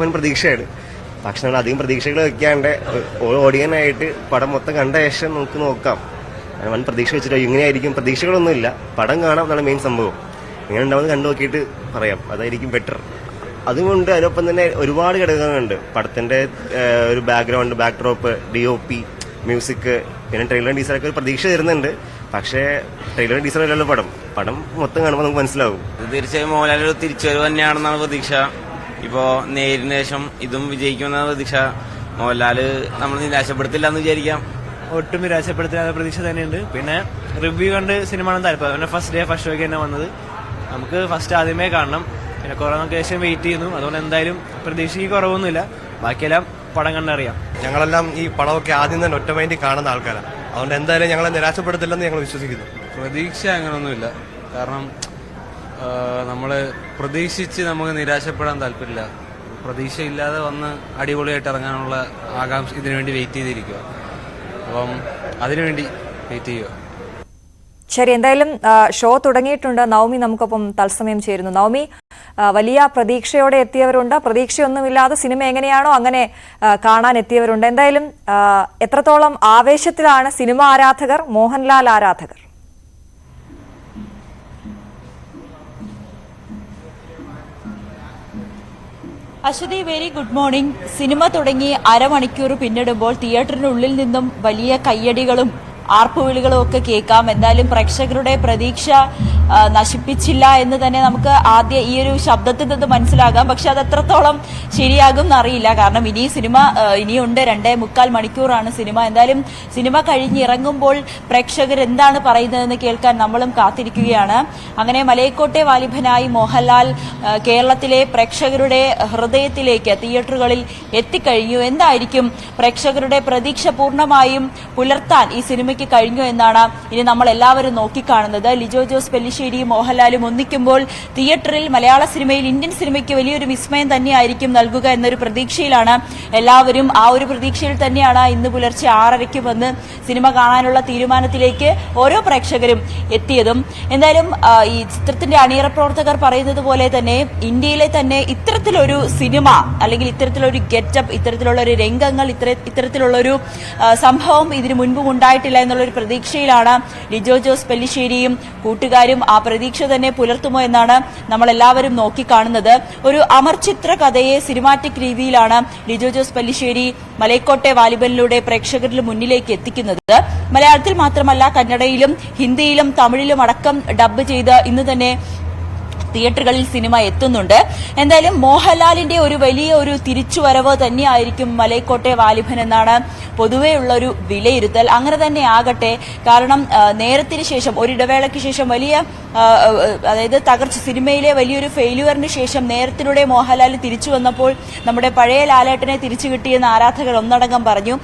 വൻ പ്രതീക്ഷയാണ്. പക്ഷെ നമ്മൾ അധികം പ്രതീക്ഷകൾ വെക്കാണ്ട് ഓടിയനായിട്ട് പടം മൊത്തം കണ്ട ശേഷം നമുക്ക് നോക്കാം. വൻ പ്രതീക്ഷ വെച്ചിട്ട് ഇങ്ങനെയായിരിക്കും. പ്രതീക്ഷകളൊന്നുമില്ല. പടം കാണാം എന്നാണ് മെയിൻ സംഭവം. ഇങ്ങനെ ഉണ്ടാവുന്നത് കണ്ടു നോക്കിയിട്ട് പറയാം. അതായിരിക്കും ബെറ്റർ അതുകൊണ്ട് അതിനൊപ്പം തന്നെ ഒരുപാട് ഘടകങ്ങളുണ്ട്. പടത്തിന്റെ ഒരു background back drop D O P music പിന്നെ ട്രെയിലർ ഡീസറൊക്കെ ഒരു പ്രതീക്ഷ തരുന്നുണ്ട്. പക്ഷേ ട്രെയിലർ അല്ലല്ലോ പടം. പടം മൊത്തം കാണുമ്പോൾ നമുക്ക് മനസ്സിലാവും. തീർച്ചയായും മോഹൻലാൽ ഒരു തിരിച്ചുവരവ് തന്നെയാണെന്നാണ് പ്രതീക്ഷ. ഇപ്പോ നേരിന് ശേഷം ഇതും വിജയിക്കുമെന്ന പ്രതീക്ഷ മോഹൻലാൽ നമ്മൾ നിരാശപ്പെടുത്തില്ല എന്ന് വിചാരിക്കാം. ഒട്ടും നിരാശപ്പെടുത്തില്ലാത്ത പ്രതീക്ഷ തന്നെയുണ്ട്. പിന്നെ റിവ്യൂ കണ്ട് സിനിമ താല്പര്യം. പിന്നെ ഫസ്റ്റ് ഡേ ഫസ്റ്റ് ഷോയ്ക്ക് തന്നെ വന്നത്. നമുക്ക് ഫസ്റ്റ് ആദ്യമേ കാണണം. പിന്നെ കുറെ നമുക്ക് ശേഷം വെയിറ്റ് ചെയ്യുന്നു. അതുകൊണ്ട് എന്തായാലും പ്രതീക്ഷയ്ക്ക് കുറവൊന്നുമില്ല. ബാക്കിയെല്ലാം പടം കണ്ടറിയാം. ഞങ്ങളെല്ലാം ഈ പടമൊക്കെ ആദ്യം തന്നെ ഒറ്റ മൈൻഡിൽ കാണുന്ന ആൾക്കാരാണ്. അതുകൊണ്ട് എന്തായാലും ഞങ്ങളെ നിരാശപ്പെടുത്തില്ലെന്ന് ഞങ്ങൾ വിശ്വസിക്കുന്നു. പ്രതീക്ഷ അങ്ങനെയൊന്നുമില്ല കാരണം നമ്മൾ പ്രതീക്ഷിച്ച് നമുക്ക് നിരാശപ്പെടാൻ താല്പര്യമില്ല. പ്രതീക്ഷയില്ലാതെ വന്ന് അടിപൊളിയായിട്ട് ഇറങ്ങാനുള്ള ആകാംക്ഷ ഇതിനു വേണ്ടി വെയിറ്റ് ചെയ്തിരിക്കുക അപ്പം അതിനുവേണ്ടി വെയിറ്റ് ചെയ്യുക ശരി എന്തായാലും ഷോ തുടങ്ങിയിട്ടുണ്ട്. നവമി നമുക്കൊപ്പം തത്സമയം ചേരുന്നു. നവമി വലിയ പ്രതീക്ഷയോടെ എത്തിയവരുണ്ട്. പ്രതീക്ഷയൊന്നുമില്ലാതെ സിനിമ എങ്ങനെയാണോ അങ്ങനെ കാണാൻ എത്തിയവരുണ്ട്. എന്തായാലും എത്രത്തോളം ആവേശത്തിലാണ് സിനിമ ആരാധകർ മോഹൻലാൽ ആരാധകർ? Aswathi very good morning cinema തുടങ്ങി അരമണിക്കൂർ പിന്നിടുമ്പോൾ തിയേറ്ററിനുള്ളിൽ നിന്നും വലിയ കയ്യടികളും ആർപ്പുവിളികളും ഒക്കെ കേൾക്കാം. എന്തായാലും പ്രേക്ഷകരുടെ പ്രതീക്ഷ നശിപ്പിച്ചില്ല എന്ന് തന്നെ നമുക്ക് ആദ്യ ഈ ഒരു ശബ്ദത്തിൽ നിന്ന് മനസ്സിലാകാം. പക്ഷെ അത് എത്രത്തോളം ശരിയാകും എന്നറിയില്ല. കാരണം ഇനി സിനിമ ഇനിയുണ്ട് രണ്ടേ മുക്കാൽ മണിക്കൂറാണ് സിനിമ. എന്തായാലും സിനിമ കഴിഞ്ഞിറങ്ങുമ്പോൾ പ്രേക്ഷകർ എന്താണ് പറയുന്നതെന്ന് കേൾക്കാൻ നമ്മളും കാത്തിരിക്കുകയാണ്. അങ്ങനെ മലയക്കോട്ടെ വാലിഭനായി മോഹൻലാൽ കേരളത്തിലെ പ്രേക്ഷകരുടെ ഹൃദയത്തിലേക്ക് തിയേറ്ററുകളിൽ എത്തിക്കഴിഞ്ഞു. എന്തായിരിക്കും പ്രേക്ഷകരുടെ പ്രതീക്ഷ പൂർണമായും പുലർത്താൻ ഈ സിനിമയ്ക്ക് കഴിഞ്ഞു എന്നാണ് ഇനി നമ്മൾ എല്ലാവരും നോക്കിക്കാണുന്നത്. ലിജോ ജോസ് പെല്ലിശ്ശേരിയും മോഹൻലാലും ഒന്നിക്കുമ്പോൾ തിയേറ്ററിൽ മലയാള സിനിമയിൽ ഇന്ത്യൻ സിനിമയ്ക്ക് വലിയൊരു വിസ്മയം തന്നെയായിരിക്കും നൽകുക എന്നൊരു പ്രതീക്ഷയിലാണ് എല്ലാവരും. ആ ഒരു പ്രതീക്ഷയിൽ തന്നെയാണ് ഇന്ന് പുലർച്ചെ ആറരയ്ക്ക് വന്ന് സിനിമ കാണാനുള്ള തീരുമാനത്തിലേക്ക് ഓരോ പ്രേക്ഷകരും എത്തിയതും. എന്തായാലും ഈ ചിത്രത്തിന്റെ അണിയറ പ്രവർത്തകർ പറയുന്നത് പോലെ തന്നെ ഇന്ത്യയിലെ തന്നെ ഇത്തരത്തിലൊരു സിനിമ അല്ലെങ്കിൽ ഇത്തരത്തിലൊരു ഗെറ്റപ്പ് ഇത്തരത്തിലുള്ള ഒരു രംഗങ്ങൾ ഇത്തര ഇത്തരത്തിലുള്ള ഒരു സംഭവം ഇതിനു മുൻപും ഉണ്ടായിട്ടില്ല എന്നുള്ളൊരു പ്രതീക്ഷയിലാണ് ലിജോ ജോസ് പെല്ലിശ്ശേരിയും കൂട്ടുകാരും ആ പ്രതീക്ഷ തന്നെ പുലർത്തുമോ എന്നാണ് നമ്മൾ എല്ലാവരും നോക്കിക്കാണുന്നത്. ഒരു അമർചിത്ര കഥയെ സിനിമാറ്റിക് രീതിയിലാണ് ലിജോ ജോസ് പല്ലിശ്ശേരി മലയക്കോട്ടെ വാലിബനിലൂടെ പ്രേക്ഷകരിൽ മുന്നിലേക്ക് എത്തിക്കുന്നത്. മലയാളത്തിൽ മാത്രമല്ല കന്നഡയിലും ഹിന്ദിയിലും തമിഴിലും അടക്കം ഡബ്ബ് ചെയ്ത് ഇന്ന് തന്നെ തിയേറ്ററുകളിൽ സിനിമ എത്തുന്നുണ്ട്. എന്തായാലും മോഹൻലാലിന്റെ ഒരു വലിയ ഒരു തിരിച്ചുവരവ് തന്നെയായിരിക്കും മലൈക്കോട്ടെ വാലിഭൻ എന്നാണ് പൊതുവെയുള്ള ഒരു വിലയിരുത്തൽ. അങ്ങനെ തന്നെ ആകട്ടെ. കാരണം നേരത്തിന് ശേഷം ഒരിടവേളയ്ക്ക് ശേഷം വലിയ അതായത് തകർച്ച സിനിമയിലെ വലിയൊരു ഫെയിലുവറിന് ശേഷം നേരത്തിലൂടെ മോഹൻലാൽ തിരിച്ചു വന്നപ്പോൾ നമ്മുടെ പഴയ ലാലേട്ടനെ തിരിച്ചു കിട്ടിയെന്ന് ആരാധകർ ഒന്നടങ്കം പറഞ്ഞു.